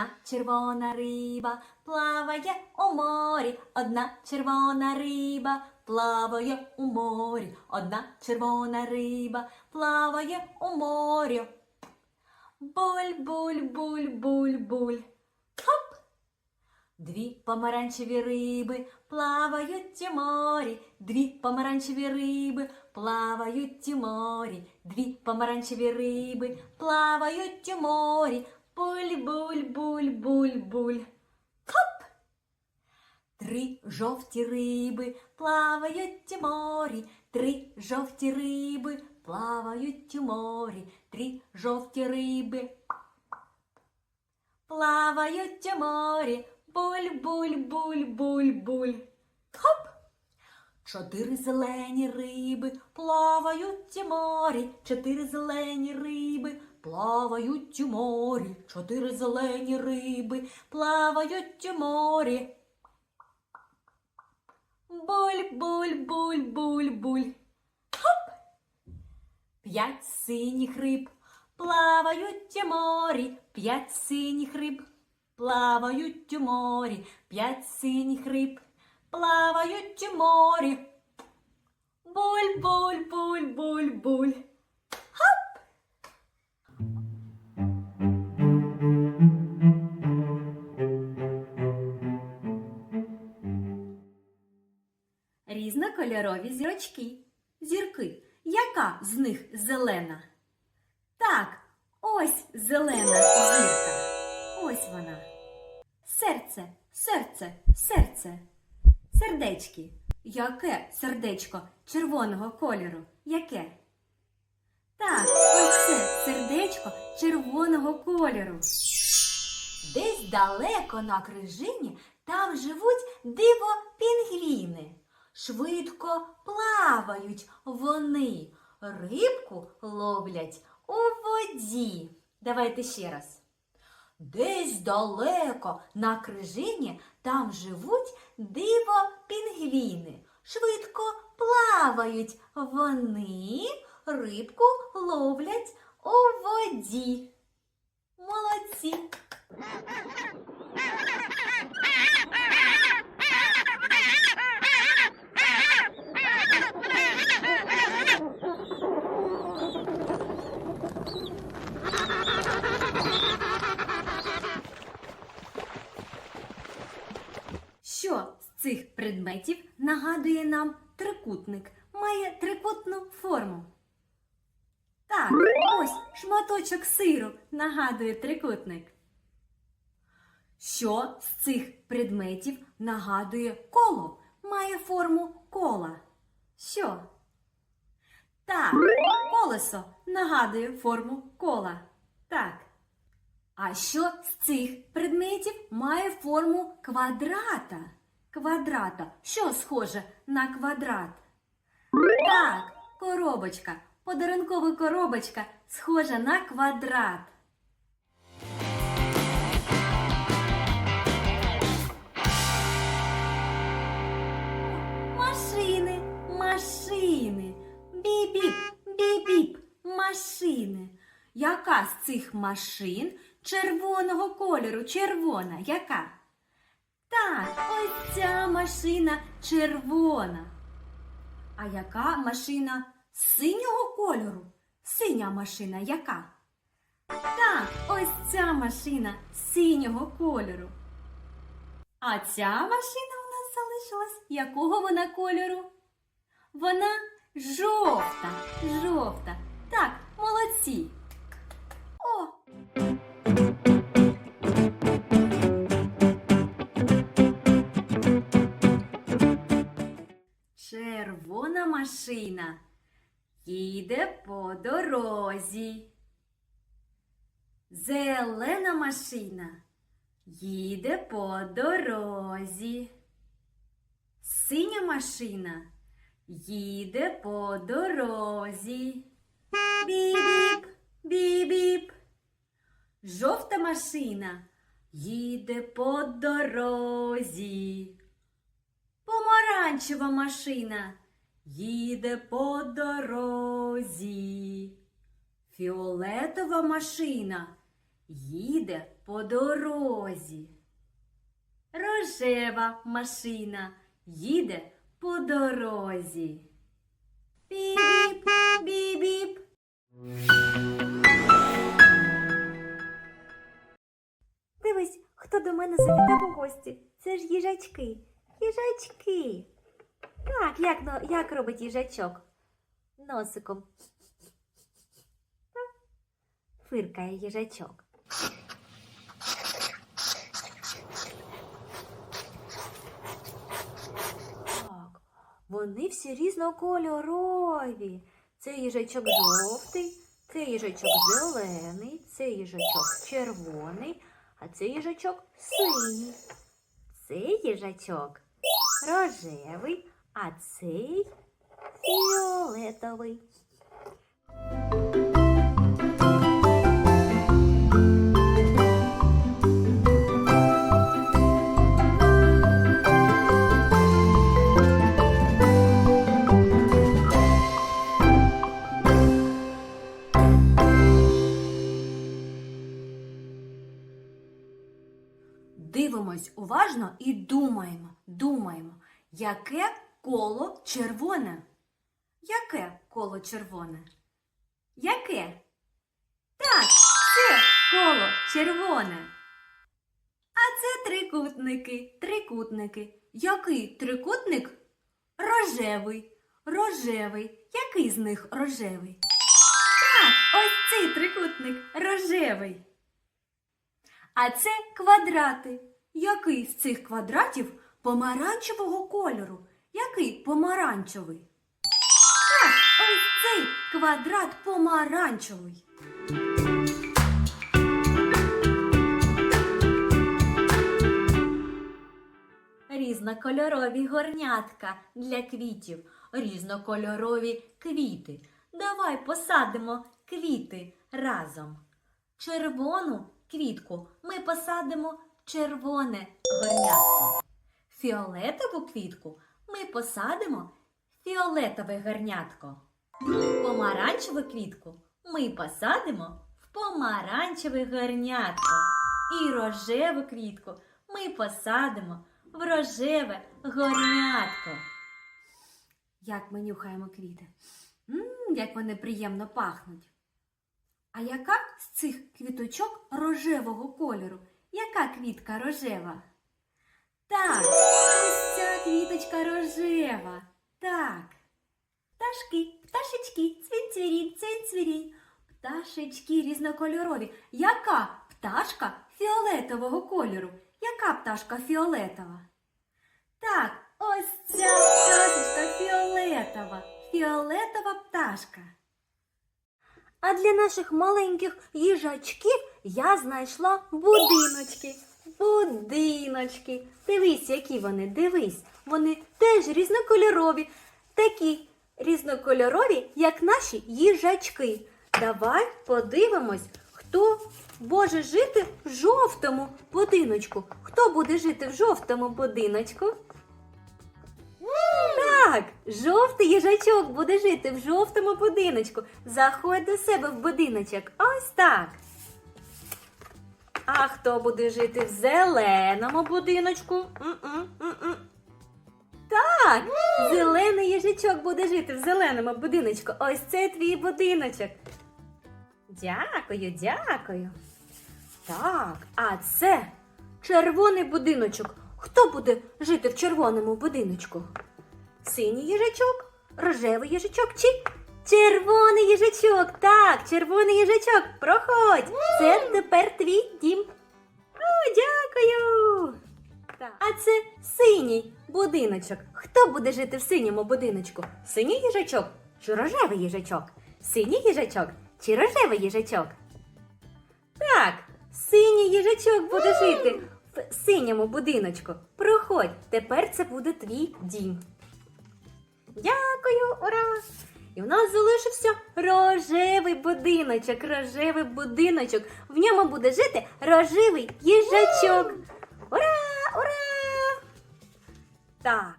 Одна червона риба плаває у морі, одна червона риба плаває у морі, одна червона риба плаває у морі. Буль, буль, буль, буль, буль. Хоп! Дві помаранчеві риби плавають у морі, дві помаранчеві риби плавають у морі, дві помаранчеві риби плавають у морі. Буль, буль, буль, буль, буль. Хоп! Три жовті риби плавають у морі, три жовті риби плавають у морі, три жовті риби плавають у морі. Буль, буль, буль, буль, буль. Хоп! Чотири зелені риби плавають у морі, чотири зелені риби плавають у морі, чотири зелені риби плавають у морі. Буль, буль, буль, буль, буль. Хоп! П'ять синіх риб плавають у морі, п'ять синіх риб плавають у морі, п'ять синіх риб плавають у морі. Буль, буль, буль, буль, буль. Різнокольорові зірочки. Зірки. Яка з них зелена? Так, ось зелена зірка. Ось вона. Серце, серце, серце. Сердечки. Яке сердечко червоного кольору? Яке? Так, ось це сердечко червоного кольору. Десь далеко на крижині там живуть диво пінгвіни. Швидко плавають вони, рибку ловлять у воді. Давайте ще раз. Десь далеко на крижині там живуть диво пінгвіни. Швидко плавають вони, рибку ловлять у воді. Молодці! Що з цих предметів нагадує нам трикутник, має трикутну форму? Так, ось шматочок сиру нагадує трикутник. Що з цих предметів нагадує коло, має форму кола? Що? Так, колесо нагадує форму кола. Так. А що з цих предметів має форму квадрата? Квадрата. Що схоже на квадрат? Так, коробочка. Подарункова коробочка схожа на квадрат. Машини, машини. Біп-біп, біп-біп, машини. Яка з цих машин червоного кольору? Червона, яка? Так, ось ця машина червона. А яка машина синього кольору? Синя машина яка? Так, ось ця машина синього кольору. А ця машина у нас залишилась якого вона кольору? Вона жовта, жовта. Так, молодці. Червона машина їде по дорозі. Зелена машина їде по дорозі. Синя машина їде по дорозі. Біп-біп, біп-біп. Жовта машина їде по дорозі. Помаранчева машина їде по дорозі. Фіолетова машина їде по дорозі. Рожева машина їде по дорозі. Біп-біп, біп-біп. Дивись, хто до мене завітав у гості. Це ж їжачки. Їжачки. Так, як, но- як робить їжачок? Носиком. Фиркає їжачок. Так, вони всі різнокольорові. Це їжачок жовтий, це їжачок зелений, це їжачок червоний, а це їжачок синій. Цей їжачок рожевий, а цей фіолетовий. Дивимось уважно і думаємо, думаємо, яке коло червоне? Яке коло червоне? Яке? Так, це коло червоне. А це трикутники, трикутники. Який трикутник? Рожевий, рожевий. Який з них рожевий? Так, ось цей трикутник рожевий. А це квадрати. Який з цих квадратів помаранчевого кольору? Який помаранчевий? Так, ось цей квадрат помаранчевий. Різнокольорові горнятка для квітів, різнокольорові квіти. Давай посадимо квіти разом. Червону квітку ми посадимо червоне горнятко. Фіолетову квітку ми посадимо фіолетове горнятко. Помаранчеву квітку ми посадимо в помаранчеве горнятко. І рожеву квітку ми посадимо в рожеве горнятко. Як ми нюхаємо квіти. М, як вони приємно пахнуть. А яка з цих квіточок рожевого кольору? Яка квітка рожева? Так, ця квіточка рожева. Так. Пташки, пташечки, цвінь-цвірінь, цвінь-цвірінь. Пташечки різнокольорові. Яка пташка фіолетового кольору? Яка пташка фіолетова? Так, ось ця пташечка фіолетова. Фіолетова пташка. А для наших маленьких їжачків я знайшла будиночки. Будиночки. Дивись, які вони, дивись. Вони теж різнокольорові. Такі різнокольорові, як наші їжачки. Давай подивимось, хто може жити в жовтому будиночку. Хто буде жити в жовтому будиночку? Так, жовтий їжачок буде жити в жовтому будиночку. Заходь до себе в будиночок. Ось так. А хто буде жити в зеленому будиночку? М-м, м-м. Так, зелений їжачок буде жити в зеленому будиночку. Ось це твій будиночок. Дякую, дякую. Так, а це червоний будиночок. Хто буде жити в червоному будиночку? Синій їжачок, рожевий їжачок чи червоний їжачок? Так, червоний їжачок, проходь. Це тепер твій дім. О, дякую. А це синій будиночок. Хто буде жити в синьому будиночку? Синій їжачок чи рожевий їжачок? Синій їжачок чи рожевий їжачок? Так, синій їжачок буде жити в синьому будиночку. Проходь, тепер це буде твій дім. Дякую, ура! І в нас залишився рожевий будиночок, рожевий будиночок. В ньому буде жити рожевий їжачок. Ура! Ура! Так,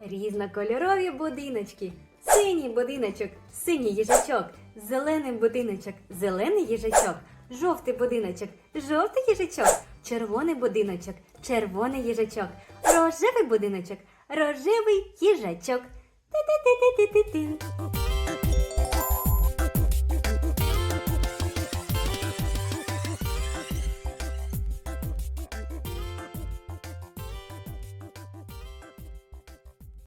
різнокольорові будиночки. Синій будиночок, синій їжачок. Зелений будиночок, зелений їжачок. Жовтий будиночок, жовтий їжачок. Червоний будиночок, червоний їжачок. Рожевий будиночок, рожевий їжачок. Ти-ти-ти-ти-ти-ти.